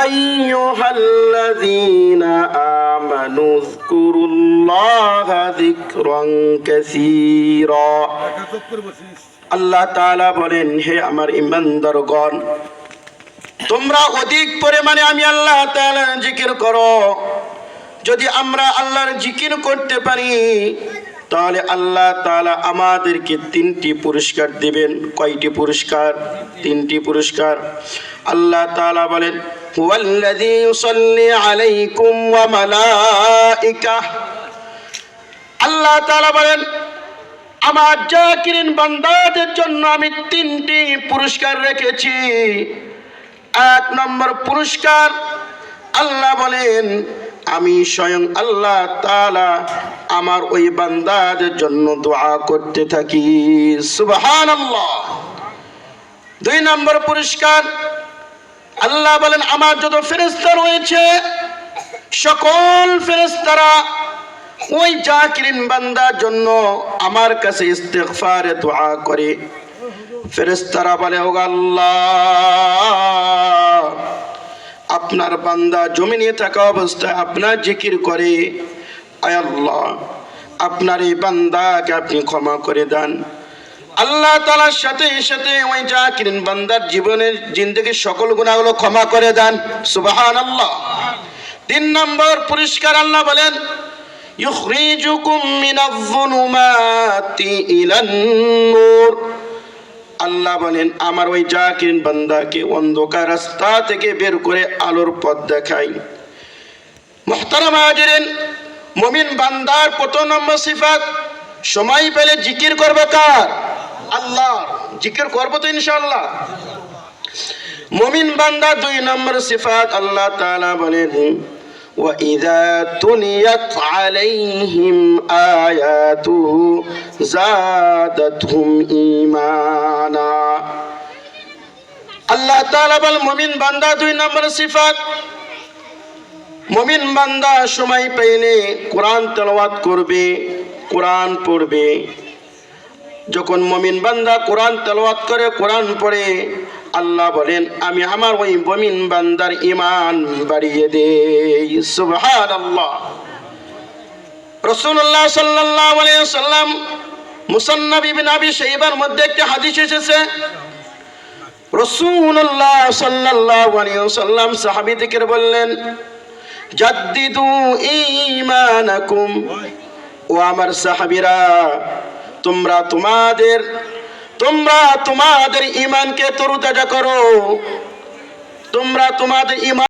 أيها الذين آمنوا اذكروا الله ذكرا كثيرا আল্লাহ তাআলা বলেন হে আমার ইমানদারগণ তোমরা অধিক পরিমাণে আমি আল্লাহ তাআলার জিকির করো যদি আমরা আল্লাহর জিকির করতে পারি তাহলে আল্লাহ তাআলা আমাদেরকে তিনটি পুরস্কার দিবেন কয়টি পুরস্কার তিনটি পুরস্কার আল্লাহ তাআলা বলেন হুয়াল্লাযী ইউসাল্লি আলাইকুম ওয়া মালাইকাহ আল্লাহ তাআলা বলেন, আমার জাকিরিন বান্দাদের জন্য আমি তিনটি পুরস্কার রেখেছি। এক নম্বর পুরস্কার, আল্লাহ বলেন, আমি স্বয়ং আল্লাহ তাআলা আমার ওই বান্দাদের জন্য দোয়া করতে থাকি। সুবহানাল্লাহ। দুই নম্বর পুরস্কার আল্লাহ বলেন, আমার যত ফেরেশতা রয়েছে, সকল ফেরেস্তারা ওই জাকিরিন বান্দার জন্য আমার কাছে ইস্তেগফারে দোয়া করে। ফেরেস্তারা বলে ও আল্লাহ, আপনার বান্দা জমিনে থাকা অবস্থায় আপনার জিকির করে। আয় আল্লাহ, আপনার এই বান্দাকে আপনি ক্ষমা করে দেন। আল্লাহ তালার সাথে সাথে ওই জাকিরিন বান্দার জীবনের জিন্দগির সকল গুণাগুলো ক্ষমা করে দেন। সুবাহান আল্লাহ তিন নম্বর পরিষ্কার আল্লাহ বলেন, ইউখরিজুকুম মিনাজ জুলুমাতি ইলান আল্লাহ বলেন, আমার ওই জাকির বান্দাকে অন্ধকার রাস্তা থেকে বের করে আলোর পথ দেখাই। মোহতারাম হাজিরেন, মমিন বান্দার কত নম্বর সিফাত, সময় পেলে জিকির করবে কার? আল্লাহ জিকির করবো তো ইনশাআল্লাহ মমিন বান্দা দুই নম্বর সিফাত আল্লাহ তাআলা বলেন وإذا تليت عليهم آياته زادتهم إيمانا আল্লাহ তাআলা বল মুমিন বান্দা দুই নম্বর সিফাত মুমিন বান্দা সময় পেলে কোরআন তেলাওয়াত করবে কোরআন পড়বে যখন মমিন বান্দা কোরআন তেলাওয়াত করে, কোরআন পড়ে, আল্লাহ বলেন, আমি আমার ওই মমিন বান্দার ইমান বাড়িয়ে দেই। সুবহানাল্লাহ। রাসূলুল্লাহ সাল্লাল্লাহু আলাইহি সাল্লাম মুসান্নাব ইবনে আবি শাইবার মধ্যে একটি হাদিস এসেছে। রাসূলুল্লাহ সাল্লাল্লাহু আলাইহি সাল্লাম সাহাবীদেরকে বললেন, জাদ্দিদু ঈমানাকুম। ও আমার সাহাবীরা তোমরা তোমাদের তোমরা তোমাদের ইমানকে তরুতাজা করো। তোমরা তোমাদের ইমান